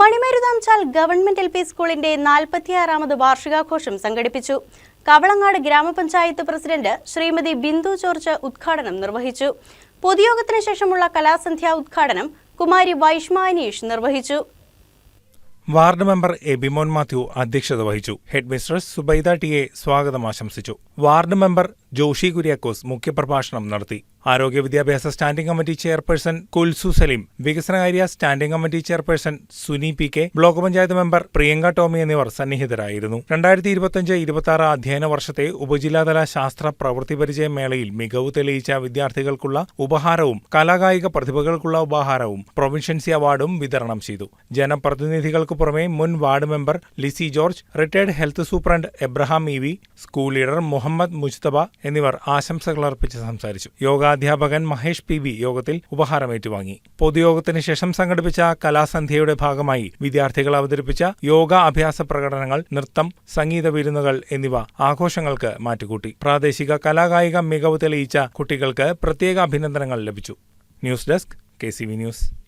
മണിമരുതാംചാൽ government L P സ്കൂളിന്റെ നാൽപ്പത്തിയാറാമത് വാർഷികാഘോഷം സംഘടിപ്പിച്ചു. കവളങ്ങാട് ഗ്രാമപഞ്ചായത്ത് പ്രസിഡന്റ് ശ്രീമതി ബിന്ദു ജോർജ് ഉദ്ഘാടനം നിർവഹിച്ചു. പൊതുയോഗത്തിന് ശേഷമുള്ള കലാസന്ധ്യ ഉദ്ഘാടനം കുമാരി വൈഷ്മാനീഷ് നിർവഹിച്ചു. വാർഡ് മെമ്പർ എബിമോൻ മാത്യു അധ്യക്ഷത വഹിച്ചു. Head mistress Subaida T A സ്വാഗതം ആശംസിച്ചു. വാർഡ് മെമ്പർ ജോഷി കുര്യാക്കോസ് മുഖ്യപ്രഭാഷണം നടത്തി. ആരോഗ്യ വിദ്യാഭ്യാസ standing committee chairperson Kulsu Saleem വികസനകാര്യ standing committee chairperson Suni P K block panchayat member Priyanka Tomy എന്നിവർ സന്നിഹിതരായിരുന്നു. രണ്ടായിരത്തി ഇരുപത്തിയഞ്ച് ഇരുപത്തി ആറ് അധ്യയന വർഷത്തെ ഉപജില്ലാതല ശാസ്ത്ര പ്രവൃത്തി പരിചയ മേളയിൽ മികവ് തെളിയിച്ച വിദ്യാർത്ഥികൾക്കുള്ള ഉപഹാരവും കലാകായിക പ്രതിഭകൾക്കുള്ള ഉപഹാരവും പ്രൊവിൻഷ്യൻസി അവാർഡും വിതരണം ചെയ്തു. ജനപ്രതിനിധികൾക്ക് പുറമെ മുൻ ward member Lissy George retired health superintendent Abraham E V school leader Muhammad Mujthaba എന്നിവർ ആശംസകൾ അർപ്പിച്ച് സംസാരിച്ചു. യോഗാധ്യാപകൻ മഹേഷ് പി ബി യോഗത്തിൽ ഉപഹാരം ഏറ്റുവാങ്ങി പൊതുയോഗത്തിന് ശേഷം സംഘടിപ്പിച്ച കലാസന്ധ്യയുടെ ഭാഗമായി വിദ്യാർത്ഥികൾ അവതരിപ്പിച്ച യോഗ അഭ്യാസ പ്രകടനങ്ങൾ നൃത്തം സംഗീത വിരുന്നുകൾ എന്നിവ ആഘോഷങ്ങൾക്ക് മാറ്റുകൂട്ടി. പ്രാദേശിക കലാകായിക മികവ് തെളിയിച്ച കുട്ടികൾക്ക് പ്രത്യേക അഭിനന്ദനങ്ങൾ ലഭിച്ചു. News desk K news.